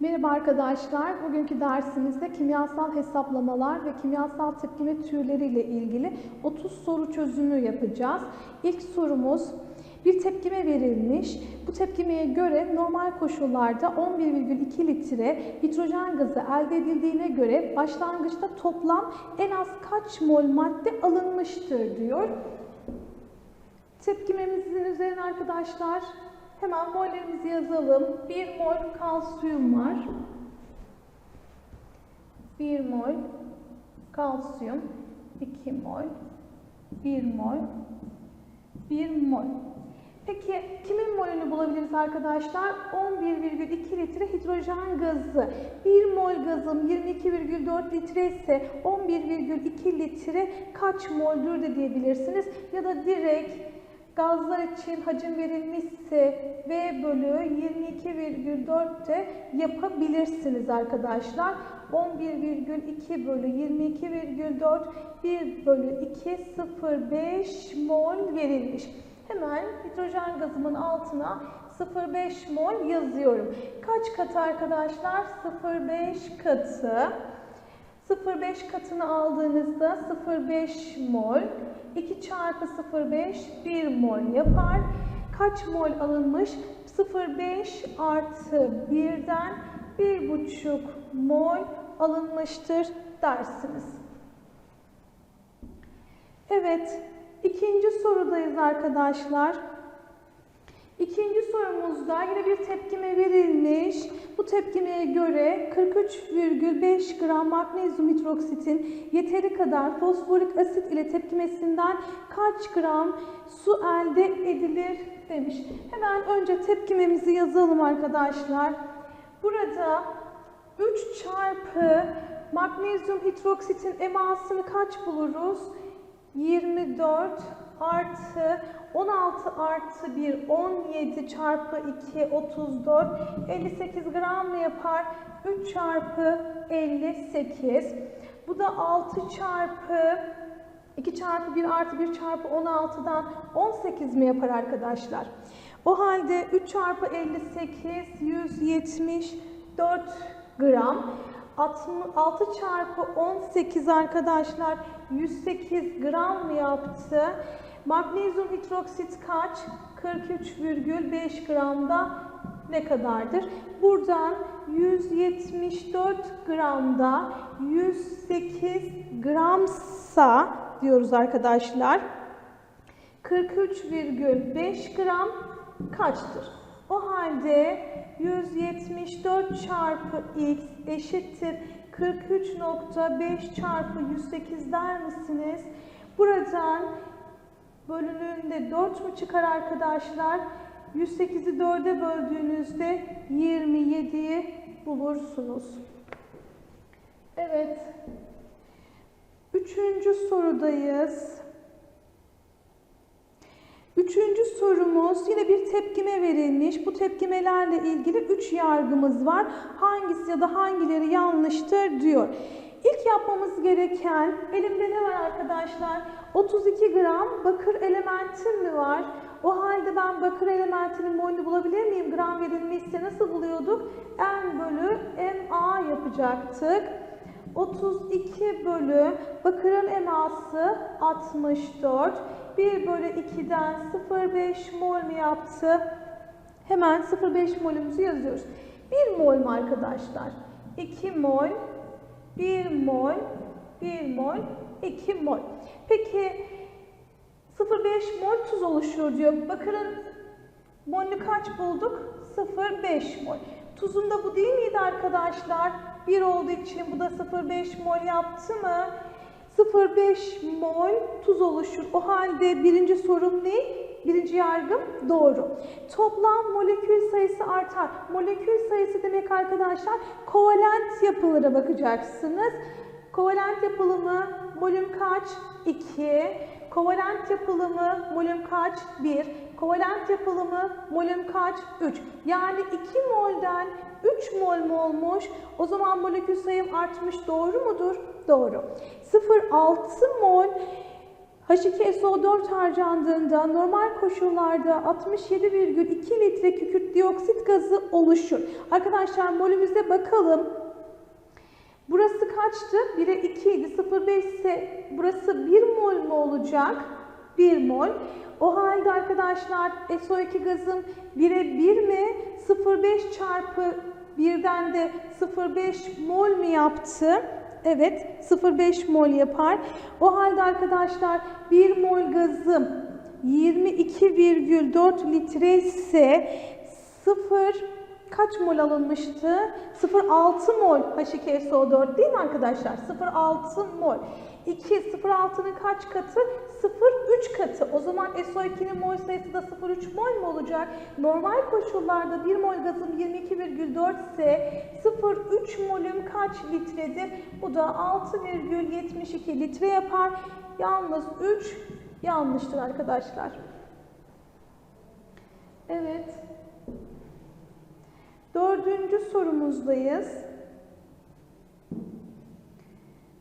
Merhaba arkadaşlar. Bugünkü dersimizde kimyasal hesaplamalar ve kimyasal tepkime türleri ile ilgili 30 soru çözümü yapacağız. İlk sorumuz bir tepkime verilmiş. Bu tepkimeye göre normal koşullarda 11,2 litre hidrojen gazı elde edildiğine göre başlangıçta toplam en az kaç mol madde alınmıştır diyor. Tepkimemizin üzerine arkadaşlar hemen mollerimizi yazalım. 1 mol kalsiyum var. 1 mol kalsiyum, 2 mol, 1 mol, 1 mol. Peki kimin molünü bulabiliriz arkadaşlar? 11,2 litre hidrojen gazı. 1 mol gazım 22,4 litre ise 11,2 litre kaç moldür de diyebilirsiniz. Ya da direkt gazlar için hacim verilmişse V bölü 22,4 de yapabilirsiniz arkadaşlar. 11,2 bölü 22,4 1 bölü 2 0,5 mol verilmiş. Hemen hidrojen gazımın altına 0,5 mol yazıyorum. Kaç katı arkadaşlar? 0,5 katı. 0,5 katını aldığınızda 0,5 mol. 2 çarpı 0,5 1 mol yapar. Kaç mol alınmış? 0,5 artı 1'den 1,5 mol alınmıştır dersiniz. Evet, ikinci sorudayız arkadaşlar. İkinci sorumuzda yine bir tepkime verilmiş. Bu tepkimeye göre 43,5 gram magnezyum hidroksitin yeteri kadar fosforik asit ile tepkimesinden kaç gram su elde edilir demiş. Hemen önce tepkimemizi yazalım arkadaşlar. Burada 3 çarpı magnezyum hidroksitin emasını kaç buluruz? 24 artı 16 artı 1 17 çarpı 2 34 58 gram mı yapar? 3 çarpı 58. Bu da 6 çarpı 2 çarpı 1 artı 1 çarpı 16'dan 18 mi yapar arkadaşlar? O halde 3 çarpı 58 174 gram. 6 çarpı 18 arkadaşlar 108 gram mı yaptı? Magnezyum hidroksit kaç? 43,5 gramda ne kadardır? Buradan 174 gramda 108 gramsa diyoruz arkadaşlar. 43,5 gram kaçtır? O halde 174 çarpı x eşittir 43.5 çarpı 108 der misiniz? Buradan bölününde 4 mu çıkar arkadaşlar? 108'i 4'e böldüğünüzde 27'yi bulursunuz. Evet. Üçüncü sorudayız. Üçüncü sorumuz yine bir tepkime verilmiş. Bu tepkimelerle ilgili üç yargımız var. Hangisi ya da hangileri yanlıştır diyor. İlk yapmamız gereken, elimde ne var arkadaşlar? 32 gram bakır elementim mi var? O halde ben bakır elementinin molünü bulabilir miyim? Gram verilmişse nasıl buluyorduk? M bölü MA yapacaktık. 32 bölü bakırın eması 64. 1 bölü 2'den 0,5 mol mi yaptı? Hemen 0,5 molümüzü yazıyoruz. 1 mol mu arkadaşlar? 2 mol, 1 mol, 1 mol, 2 mol. Peki 0,5 mol tuz oluşuyor diyor. Bakırın molünü kaç bulduk? 0,5 mol. Tuzun da bu değil miydi arkadaşlar? 1 olduğu için bu da 0,5 mol yaptı mı? 0,5 mol tuz oluşur. O halde birinci sorum ne? Birinci yargım doğru. Toplam molekül sayısı artar. Molekül sayısı demek arkadaşlar kovalent yapılara bakacaksınız. Kovalent yapılımı molüm kaç? 2. Kovalent yapılımı molüm kaç? 1. Kovalent yapılımı molüm kaç? 3. Yani 2 molden 3 mol mu olmuş? O zaman molekül sayım artmış doğru mudur? Doğru. 0,6 mol H2SO4 harcandığında normal koşullarda 67,2 litre kükürt dioksit gazı oluşur. Arkadaşlar molümüze bakalım. Burası kaçtı? 1'e 2 idi. 0,5 ise burası 1 mol mu olacak? 1 mol. O halde arkadaşlar SO2 gazım 1'e 1 mi? 0,5 çarpı 1'den de 0,5 mol mu yaptı? Evet 0,5 mol yapar. O halde arkadaşlar 1 mol gazım 22,4 litre ise 0 kaç mol alınmıştı? 0,6 mol H2SO4 değil mi arkadaşlar? 0,6 mol. 2, 0,6'nın kaç katı? 0,3 katı. O zaman SO2'nin mol sayısı da 0,3 mol mu olacak? Normal koşullarda 1 mol gazım 22,4 ise 0,3 molüm kaç litredir? Bu da 6,72 litre yapar. Yalnız 3 yanlıştır arkadaşlar. Evet. Dördüncü sorumuzdayız.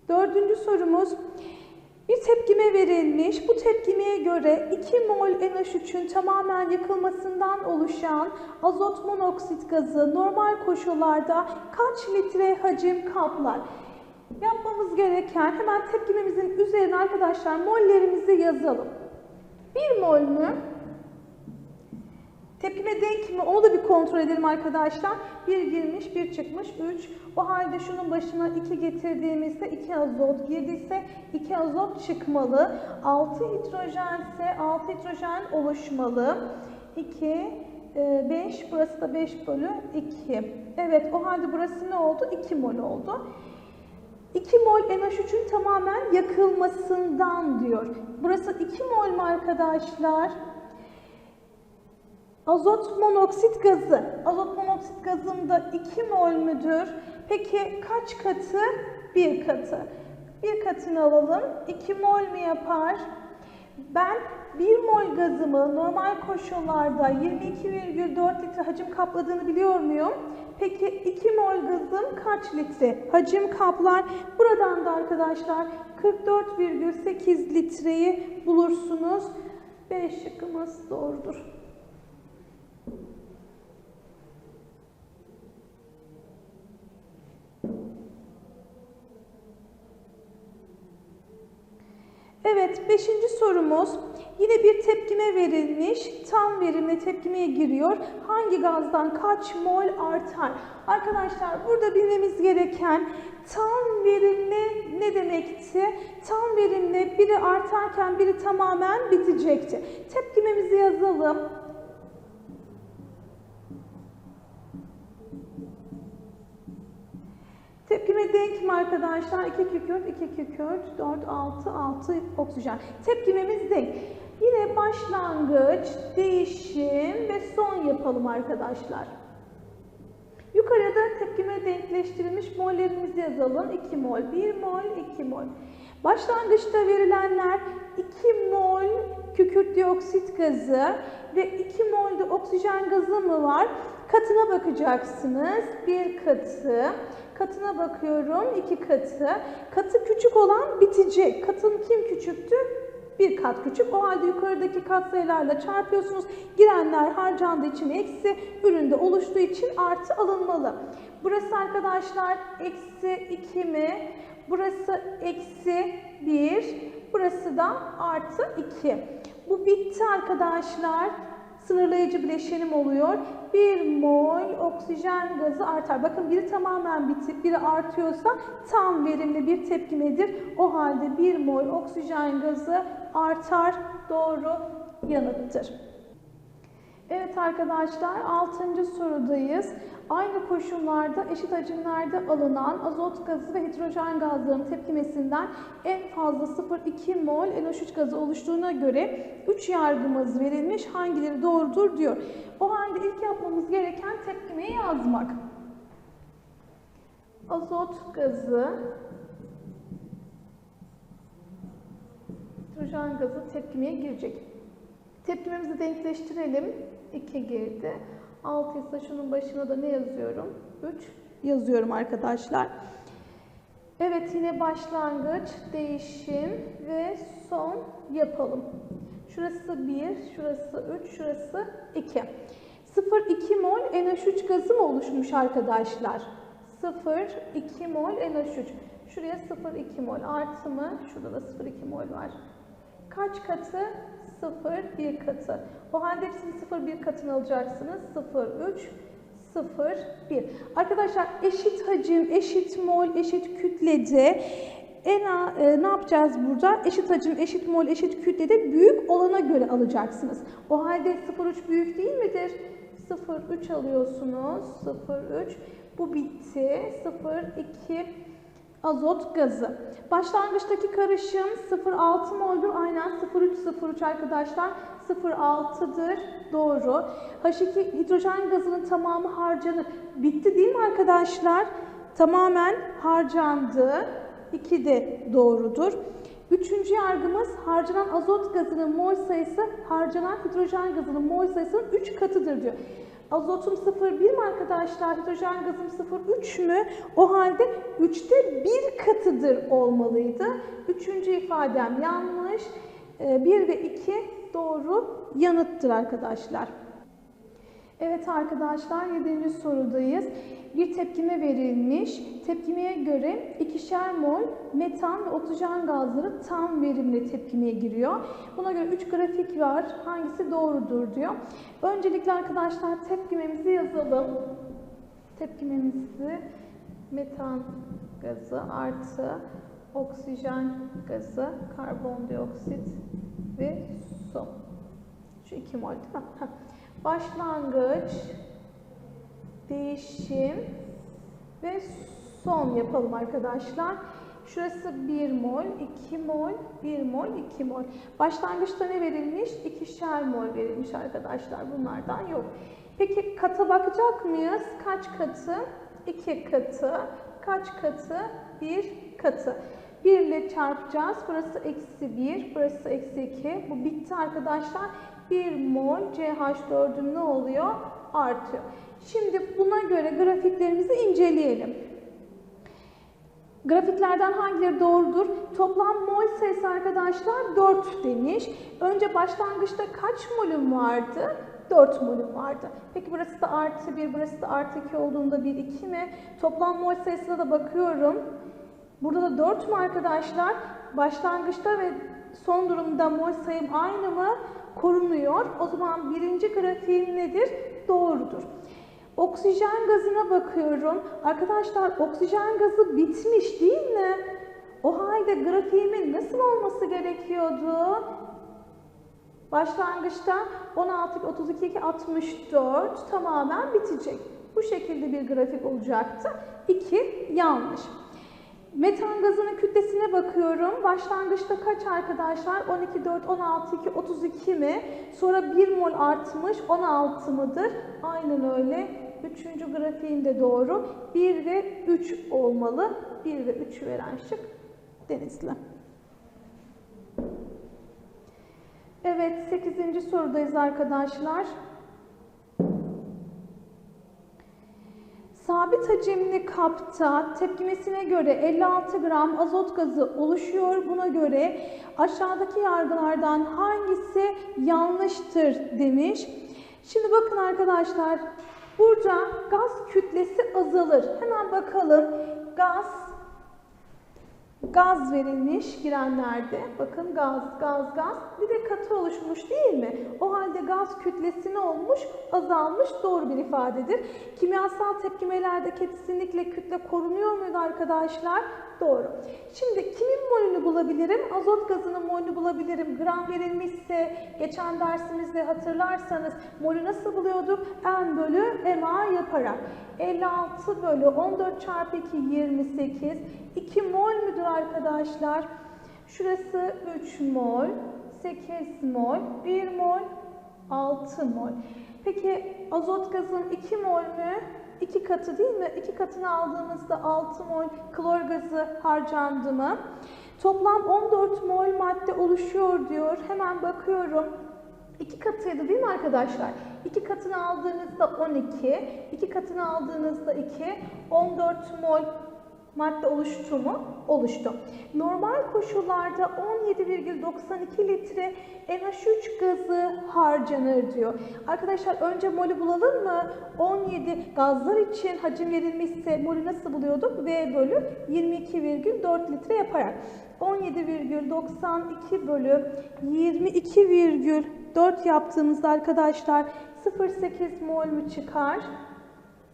Dördüncü sorumuz bir tepkime verilmiş. Bu tepkimeye göre 2 mol NH3'ün tamamen yakılmasından oluşan azot monoksit gazı normal koşullarda kaç litre hacim kaplar? Yapmamız gereken hemen tepkimemizin üzerine arkadaşlar mollerimizi yazalım. 1 mol mü? Tepkime denk mi? Onu da bir kontrol edelim arkadaşlar. 1 girmiş, 1 çıkmış, 3. O halde şunun başına 2 getirdiğimizde 2 azot girdiyse 2 azot çıkmalı. 6 hidrojen ise 6 hidrojen oluşmalı. 2, 5, burası da 5 bölü 2. Evet, o halde burası ne oldu? 2 mol oldu. 2 mol NH3'ün tamamen yakılmasından diyor. Burası 2 mol mu arkadaşlar? Azot monoksit gazı. Azot monoksit gazında 2 mol müdür? Peki kaç katı? 1 katı. 1 katını alalım. 2 mol mu yapar? Ben 1 mol gazımı normal koşullarda 22,4 litre hacim kapladığını biliyor muyum? Peki 2 mol gazım kaç litre hacim kaplar? Buradan da arkadaşlar 44,8 litreyi bulursunuz. B şıkkımız doğrudur. Evet, beşinci sorumuz. Yine bir tepkime verilmiş. Tam verimli tepkimeye giriyor. Hangi gazdan kaç mol artar? Arkadaşlar burada bilmemiz gereken tam verimli ne demekti? Tam verimli biri artarken biri tamamen bitecekti. Tepkimemizi yazalım. Tepkime denk arkadaşlar? 2 kükürt, 2 kükürt, 4, 6, 6 oksijen. Tepkimemiz denk. Yine başlangıç, değişim ve son yapalım arkadaşlar. Yukarıda tepkime denkleştirilmiş mollerimizi yazalım. 2 mol, 1 mol, 2 mol. Başlangıçta verilenler 2 mol kükürt dioksit gazı ve 2 mol de oksijen gazı mı var? Katına bakacaksınız. Bir katı. Katına bakıyorum. iki katı. Katı küçük olan bitecek. Katın kim küçüktü? Bir kat küçük. O halde yukarıdaki katsayılarla çarpıyorsunuz. Girenler harcandığı için eksi, üründe oluştuğu için artı alınmalı. Burası arkadaşlar eksi 2 mi? Burası eksi 1. Burası da artı 2. Bu bitti arkadaşlar sınırlayıcı bileşenim oluyor. 1 mol oksijen gazı artar. Bakın biri tamamen bitip biri artıyorsa tam verimli bir tepkimedir. O halde 1 mol oksijen gazı artar. Doğru yanıttır. Evet arkadaşlar 6. sorudayız. Aynı koşullarda eşit hacimlerde alınan azot gazı ve hidrojen gazlarının tepkimesinden en fazla 0,2 mol NH3 gazı oluştuğuna göre 3 yargımız verilmiş. Hangileri doğrudur diyor. O halde ilk yapmamız gereken tepkimeyi yazmak. Azot gazı hidrojen gazı tepkimeye girecek. Tepkimemizi denkleştirelim. 2 girdi. 6 ise şunun başına da ne yazıyorum? 3 yazıyorum arkadaşlar. Evet yine başlangıç, değişim ve son yapalım. Şurası 1, şurası 3, şurası 2. 0,2 mol NH3 gazı mı oluşmuş arkadaşlar? 0,2 mol NH3. Şuraya 0,2 mol artı mı? Şurada da 0,2 mol var. Kaç katı? 0,1 katı. O halde hepsini 0,1 katını alacaksınız. 0,3, 0,1. Arkadaşlar eşit hacim, eşit mol, eşit kütlede en a, e, ne yapacağız burada? Eşit hacim, eşit mol, eşit kütlede büyük olana göre alacaksınız. O halde 0,3 büyük değil midir? 0,3 alıyorsunuz. 0,3. Bu bitti. 0,2 azot gazı. Başlangıçtaki karışım 0,6 moldur. Aynen 0,3-0,3 arkadaşlar. 0,6'dır. Doğru. H2 hidrojen gazının tamamı harcanır. Bitti değil mi arkadaşlar? Tamamen harcandı. 2 de doğrudur. Üçüncü yargımız harcanan azot gazının mol sayısı harcanan hidrojen gazının mol sayısının 3 katıdır diyor. Azotum 0,1 mi arkadaşlar? Hidrojen gazım 0,3 mü? O halde 3'te 1 katıdır olmalıydı. Üçüncü ifadem yanlış. 1 ve 2 doğru yanıttır arkadaşlar. Evet arkadaşlar 7. sorudayız. Bir tepkime verilmiş. Tepkimeye göre ikişer mol metan ve oksijen gazları tam verimli tepkimeye giriyor. Buna göre 3 grafik var. Hangisi doğrudur diyor. Öncelikle arkadaşlar tepkimemizi yazalım. Tepkimemizi metan gazı artı oksijen gazı, karbondioksit ve su. Şu 2 mol değil mi? Başlangıç, değişim ve son yapalım arkadaşlar. Şurası 1 mol, 2 mol, 1 mol, 2 mol. Başlangıçta ne verilmiş? İkişer mol verilmiş arkadaşlar. Bunlardan yok. Peki kata bakacak mıyız? Kaç katı? 2 katı. Kaç katı? 1 katı. 1 ile çarpacağız. Burası eksi 1, burası eksi 2. Bu bitti arkadaşlar. 1 mol CH4'üm ne oluyor? Artıyor. Şimdi buna göre grafiklerimizi inceleyelim. Grafiklerden hangileri doğrudur? Toplam mol sayısı arkadaşlar 4 demiş. Önce başlangıçta kaç molüm vardı? 4 molüm vardı. Peki burası da artı 1, burası da artı 2 olduğunda 1, 2 mi? Toplam mol sayısına da bakıyorum. Burada da 4 mü arkadaşlar? Başlangıçta ve son durumda mol sayım aynı mı? Korunuyor. O zaman birinci grafiğim nedir? Doğrudur. Oksijen gazına bakıyorum. Arkadaşlar oksijen gazı bitmiş değil mi? O halde grafiğimin nasıl olması gerekiyordu? Başlangıçta 16, 32, 64 tamamen bitecek. Bu şekilde bir grafik olacaktı. 2 yanlış. Metan gazının kütlesine bakıyorum. Başlangıçta kaç arkadaşlar? 12, 4, 16, 2, 32 mi? Sonra 1 mol artmış. 16 mıdır? Aynen öyle. Üçüncü grafiğinde doğru. 1 ve 3 olmalı. 1 ve 3 veren şık Denizli. Evet 8. sorudayız arkadaşlar. Sabit hacimli kapta tepkimesine göre 56 gram azot gazı oluşuyor. Buna göre aşağıdaki yargılardan hangisi yanlıştır demiş. Şimdi bakın arkadaşlar burada gaz kütlesi azalır. Hemen bakalım gaz gaz verilmiş girenlerde. Bakın gaz, gaz, gaz. Bir de katı oluşmuş değil mi? O halde gaz kütlesi ne olmuş? Azalmış. Doğru bir ifadedir. Kimyasal tepkimelerde kesinlikle kütle korunuyor muydu arkadaşlar? Doğru. Şimdi kimin molünü bulabilirim? Azot gazının molünü bulabilirim. Gram verilmişse geçen dersimizde hatırlarsanız molü nasıl buluyorduk? N bölü MA yaparak. 56 bölü 14 çarpı 2 28. 2 mol müdür arkadaşlar? Şurası 3 mol, 8 mol, 1 mol, 6 mol. Peki azot gazın 2 mol mü? 2 katı değil mi? 2 katını aldığımızda 6 mol klor gazı harcandı mı? Toplam 14 mol madde oluşuyor diyor. Hemen bakıyorum. 2 katıydı değil mi arkadaşlar? 2 katını aldığınızda 12, 2 katını aldığınızda 2, 14 mol madde oluştu mu? Oluştu. Normal koşullarda 17,92 litre NH3 gazı harcanır diyor. Arkadaşlar önce molü bulalım mı? 17 gazlar için hacim verilmişse molü nasıl buluyorduk? V bölü 22,4 litre yaparak. 17,92 bölü 22,4 yaptığımızda arkadaşlar 0,8 mol mü çıkar?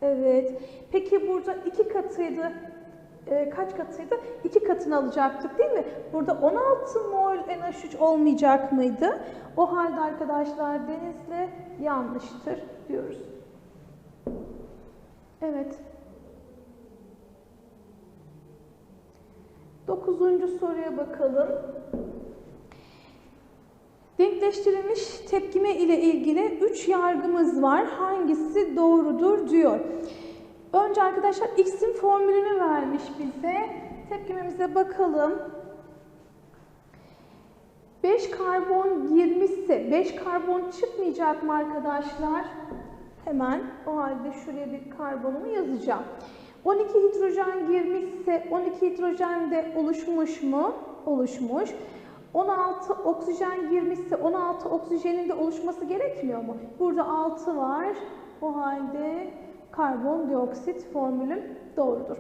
Evet. Peki burada iki katıydı. Ee, kaç katıydı? İki katını alacaktık değil mi? Burada 16 mol NH3 olmayacak mıydı? O halde arkadaşlar Denizli yanlıştır diyoruz. Evet. Dokuzuncu soruya bakalım. Denkleştirilmiş tepkime ile ilgili 3 yargımız var. Hangisi doğrudur diyor. Önce arkadaşlar X'in formülünü vermiş bize. Tepkimemize bakalım. 5 karbon girmişse 5 karbon çıkmayacak mı arkadaşlar? Hemen o halde şuraya bir karbonumu yazacağım. 12 hidrojen girmişse 12 hidrojen de oluşmuş mu? Oluşmuş. 16 oksijen girmişse 16 oksijenin de oluşması gerekmiyor mu? Burada 6 var. O halde karbondioksit formülüm doğrudur.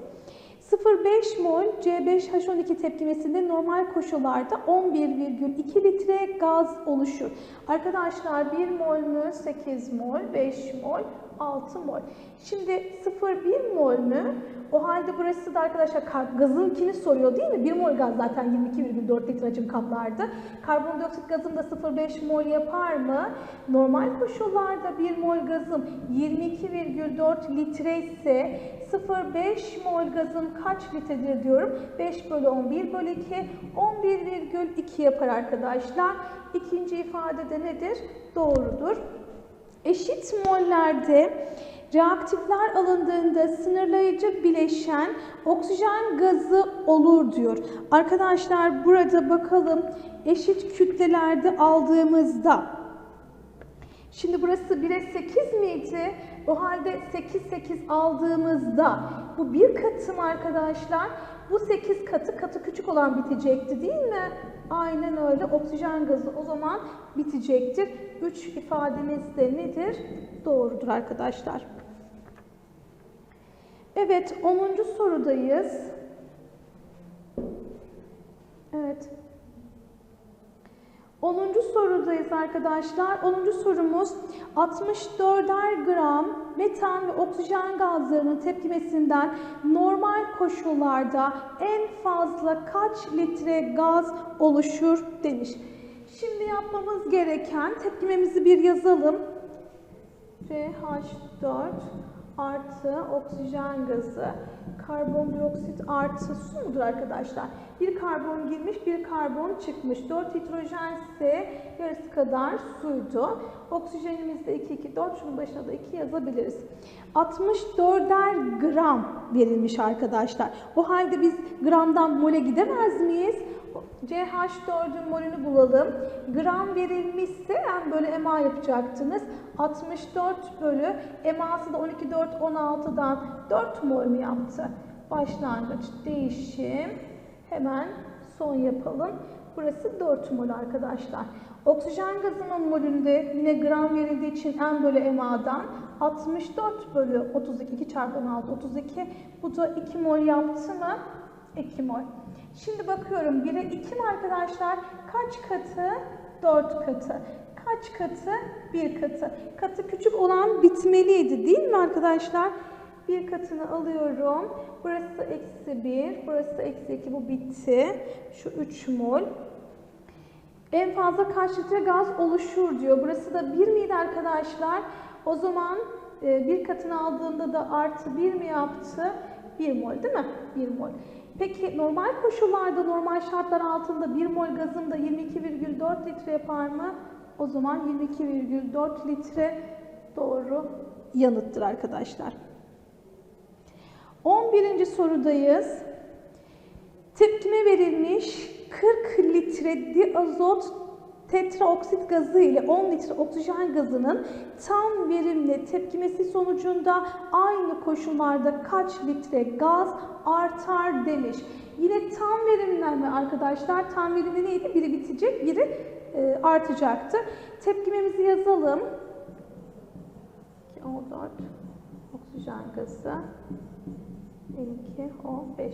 0,5 mol C5H12 tepkimesinde normal koşullarda 11,2 litre gaz oluşur. Arkadaşlar 1 mol mü 8 mol, 5 mol, 6 mol. Şimdi 0,1 mol mü? O halde burası da arkadaşlar gazınkini soruyor değil mi? 1 mol gaz zaten 22,4 litre hacim kaplardı. Karbondioksit gazım da 0,5 mol yapar mı? Normal koşullarda 1 mol gazım 22,4 litre ise 0,5 mol gazım kaç litredir diyorum. 5 bölü 11 bölü 2 11,2 yapar arkadaşlar. İkinci ifade de nedir? Doğrudur. Eşit mollerde reaktifler alındığında sınırlayıcı bileşen oksijen gazı olur diyor. Arkadaşlar burada bakalım eşit kütlelerde aldığımızda Şimdi burası 1'e 8 miydi? O halde 8 8 aldığımızda bu bir katım arkadaşlar. Bu 8 katı katı küçük olan bitecekti değil mi? Aynen öyle. Oksijen gazı o zaman bitecektir. 3 ifademiz de nedir? Doğrudur arkadaşlar. Evet 10. sorudayız. Evet. 10. sorudayız arkadaşlar. 10. sorumuz 64'er gram metan ve oksijen gazlarının tepkimesinden normal koşullarda en fazla kaç litre gaz oluşur demiş. Şimdi yapmamız gereken tepkimemizi bir yazalım. CH4 artı oksijen gazı, karbondioksit artı su mudur arkadaşlar? Bir karbon girmiş, bir karbon çıkmış. 4 hidrojen ise yarısı kadar suydu. Oksijenimiz de 2, 2, 4. Şunun başına da 2 yazabiliriz. 64'er gram verilmiş arkadaşlar. O halde biz gramdan mole gidemez miyiz? CH4'ün molünü bulalım. Gram verilmişse en böyle MA yapacaktınız. 64 bölü MA'sı da 12, 4, 16'dan 4 mol mu yaptı? Başlangıç, değişim. Hemen son yapalım. Burası 4 mol arkadaşlar. Oksijen gazının molünde yine gram verildiği için en bölü MA'dan 64 bölü 32, 2 çarpı 16, 32. Bu da 2 mol yaptı mı? 2 mol. Şimdi bakıyorum 1'e 2 mi arkadaşlar? Kaç katı? 4 katı. Kaç katı? 1 katı. Katı küçük olan bitmeliydi değil mi arkadaşlar? Bir katını alıyorum. Burası eksi 1, burası eksi 2 bu bitti. Şu 3 mol. En fazla kaç litre gaz oluşur diyor. Burası da 1 miydi arkadaşlar? O zaman e, bir katını aldığında da artı 1 mi yaptı? 1 mol değil mi? 1 mol. Peki normal koşullarda, normal şartlar altında 1 mol gazın da 22,4 litre yapar mı? O zaman 22,4 litre doğru yanıttır arkadaşlar. 11. sorudayız. Tepkime verilmiş 40 litre diazot tetraoksit gazı ile 10 litre oksijen gazının tam verimle tepkimesi sonucunda aynı koşullarda kaç litre gaz artar demiş. Yine tam verimlenme arkadaşlar. Tam verimli neydi? Biri bitecek, biri e, artacaktı. Tepkimemizi yazalım. 2O4 oksijen gazı N2O5.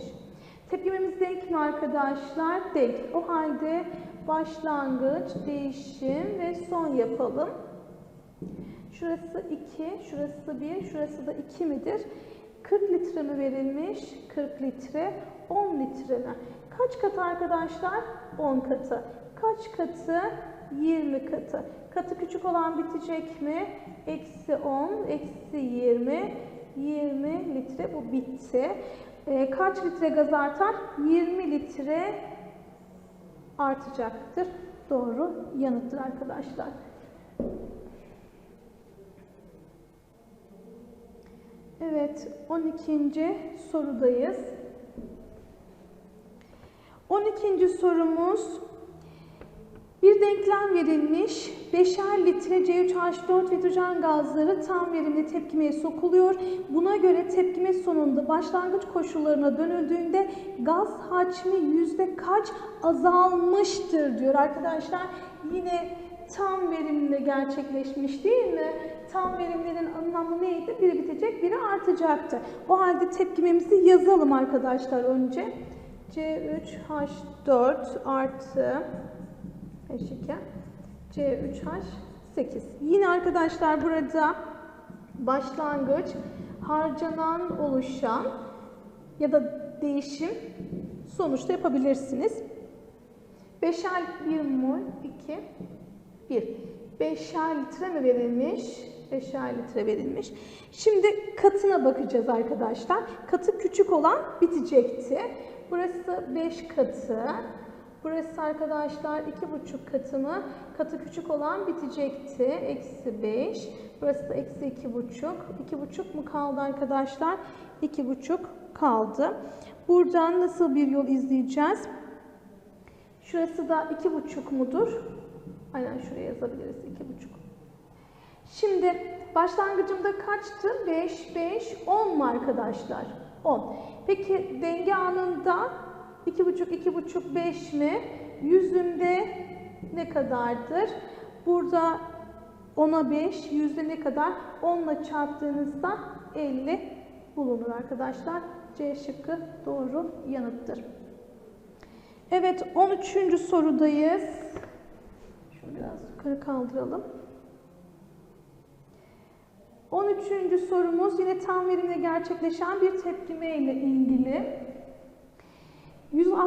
Tepkimemiz denk mi arkadaşlar? Denk. O halde başlangıç, değişim ve son yapalım. Şurası 2, şurası 1, şurası da 2 midir? 40 litre mi verilmiş? 40 litre. 10 litre mi? Kaç katı arkadaşlar? 10 katı. Kaç katı? 20 katı. Katı küçük olan bitecek mi? Eksi 10, eksi 20, 20 litre bu bitti. Ee, kaç litre gaz artar? 20 litre artacaktır. Doğru yanıttır arkadaşlar. Evet, 12. sorudayız. 12. sorumuz bir denklem verilmiş. 5'er litre C3H4 hidrojen gazları tam verimli tepkimeye sokuluyor. Buna göre tepkime sonunda başlangıç koşullarına dönüldüğünde gaz hacmi yüzde kaç azalmıştır diyor arkadaşlar. Yine tam verimli gerçekleşmiş değil mi? Tam verimlerin anlamı neydi? Biri bitecek, biri artacaktı. O halde tepkimemizi yazalım arkadaşlar önce. C3H4 artı H2 C3H8. Yine arkadaşlar burada başlangıç, harcanan, oluşan ya da değişim sonuçta yapabilirsiniz. 5'er 1 mol 2 1. 5'er litre mi verilmiş? 5'er litre verilmiş. Şimdi katına bakacağız arkadaşlar. Katı küçük olan bitecekti. Burası 5 katı. Burası arkadaşlar 2,5 katı mı? Katı küçük olan bitecekti. Eksi 5. Burası da eksi 2,5. 2,5 mu kaldı arkadaşlar? 2,5 kaldı. Buradan nasıl bir yol izleyeceğiz? Şurası da 2,5 mudur? Aynen şuraya yazabiliriz. 2,5. Şimdi başlangıcımda kaçtı? 5, 5, 10 mu arkadaşlar? 10. Peki denge anında 2,5, 2,5, 5 mi? Yüzümde ne kadardır? Burada 10'a 5, yüzde ne kadar? 10 ile çarptığınızda 50 bulunur arkadaşlar. C şıkkı doğru yanıttır. Evet 13. sorudayız. Şunu biraz yukarı kaldıralım. 13. sorumuz yine tam verimle gerçekleşen bir tepkime ile ilgili.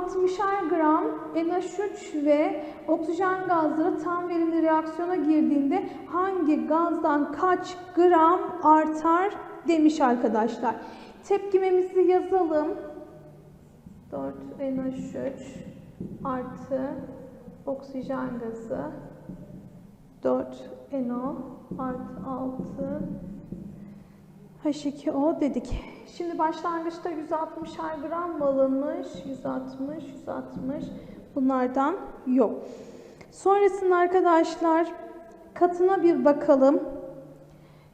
160'er gram NH3 ve oksijen gazları tam verimli reaksiyona girdiğinde hangi gazdan kaç gram artar demiş arkadaşlar. Tepkimemizi yazalım. 4 NH3 artı oksijen gazı 4 NO artı 6 H2O dedik. Şimdi başlangıçta 160'er gram mı alınmış? 160, 160. Bunlardan yok. Sonrasında arkadaşlar katına bir bakalım.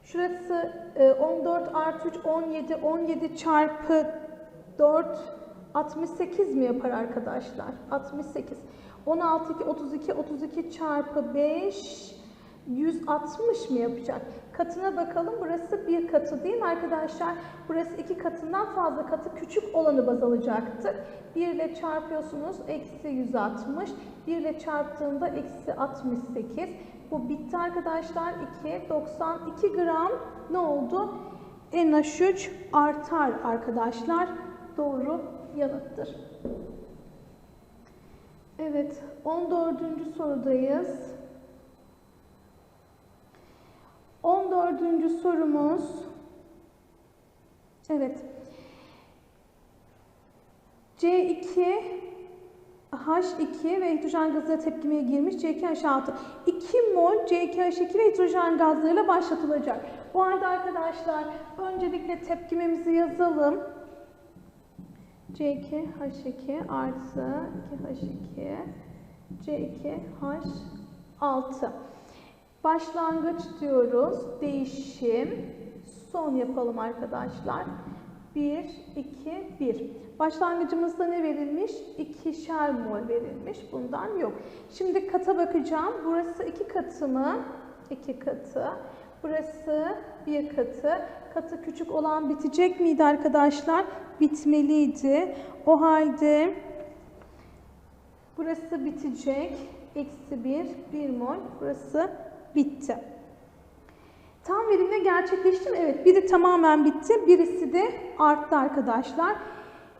Şurası 14 e, artı 3, 17, 17 çarpı 4, 68 mi yapar arkadaşlar? 68. 16, 2, 32, 32 çarpı 5, 160 mı yapacak? Katına bakalım. Burası bir katı değil mi arkadaşlar? Burası iki katından fazla katı küçük olanı baz alacaktır. 1 ile çarpıyorsunuz. Eksi 160. 1 ile çarptığında eksi 68. Bu bitti arkadaşlar. 2. 92 gram ne oldu? NH3 artar arkadaşlar. Doğru yanıttır. Evet. 14. sorudayız. 14. sorumuz Evet. C2 H2 ve hidrojen gazıyla tepkimeye girmiş C2H6. 2 mol C2H2 ve hidrojen gazlarıyla başlatılacak. Bu arada arkadaşlar öncelikle tepkimemizi yazalım. C2H2 artı 2H2 C2H 6. Başlangıç diyoruz. Değişim. Son yapalım arkadaşlar. 1, 2, 1. Başlangıcımızda ne verilmiş? İkişer mol verilmiş. Bundan yok. Şimdi kata bakacağım. Burası iki katı mı? İki katı. Burası bir katı. Katı küçük olan bitecek miydi arkadaşlar? Bitmeliydi. O halde burası bitecek. Eksi 1, 1 mol. Burası bitti. Tam verimle gerçekleşti mi? Evet. Biri tamamen bitti. Birisi de arttı arkadaşlar.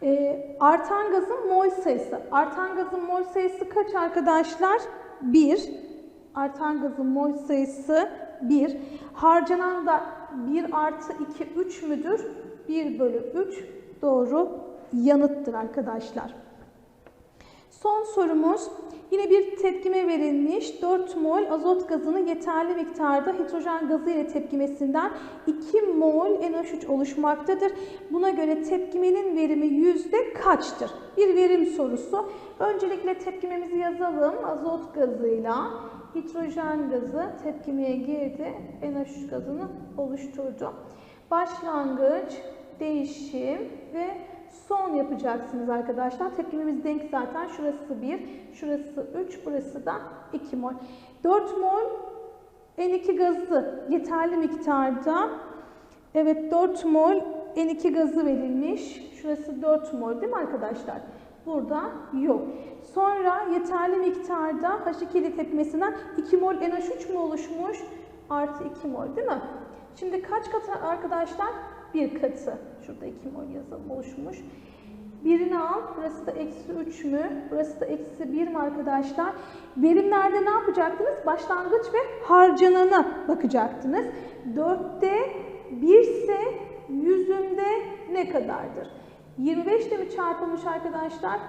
Ee, artan gazın mol sayısı. Artan gazın mol sayısı kaç arkadaşlar? 1. Artan gazın mol sayısı 1. Harcanan da 1 artı 2 3 müdür? 1 bölü 3 doğru yanıttır arkadaşlar. Son sorumuz yine bir tepkime verilmiş 4 mol azot gazının yeterli miktarda hidrojen gazı ile tepkimesinden 2 mol NH3 oluşmaktadır. Buna göre tepkimenin verimi yüzde kaçtır? Bir verim sorusu. Öncelikle tepkimemizi yazalım. Azot gazıyla hidrojen gazı tepkimeye girdi. NH3 gazını oluşturdu. Başlangıç, değişim ve son yapacaksınız arkadaşlar. Tepkimemiz denk zaten. Şurası 1, şurası 3, burası da 2 mol. 4 mol N2 gazı yeterli miktarda. Evet 4 mol N2 gazı verilmiş. Şurası 4 mol değil mi arkadaşlar? Burada yok. Sonra yeterli miktarda H2 ile tepkimesinden 2 mol NH3 mu oluşmuş? Artı 2 mol değil mi? Şimdi kaç katı arkadaşlar? Bir katı. Şurada 2 mol yazalım oluşmuş. Birini al. Burası da eksi 3 mü? Burası da eksi 1 mi arkadaşlar? Verimlerde ne yapacaktınız? Başlangıç ve harcanana bakacaktınız. 4'te 1 ise yüzünde ne kadardır? 25 ile mi çarpılmış arkadaşlar?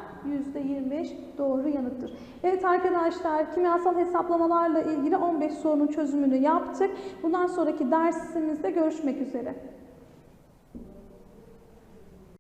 %25 doğru yanıttır. Evet arkadaşlar kimyasal hesaplamalarla ilgili 15 sorunun çözümünü yaptık. Bundan sonraki dersimizde görüşmek üzere.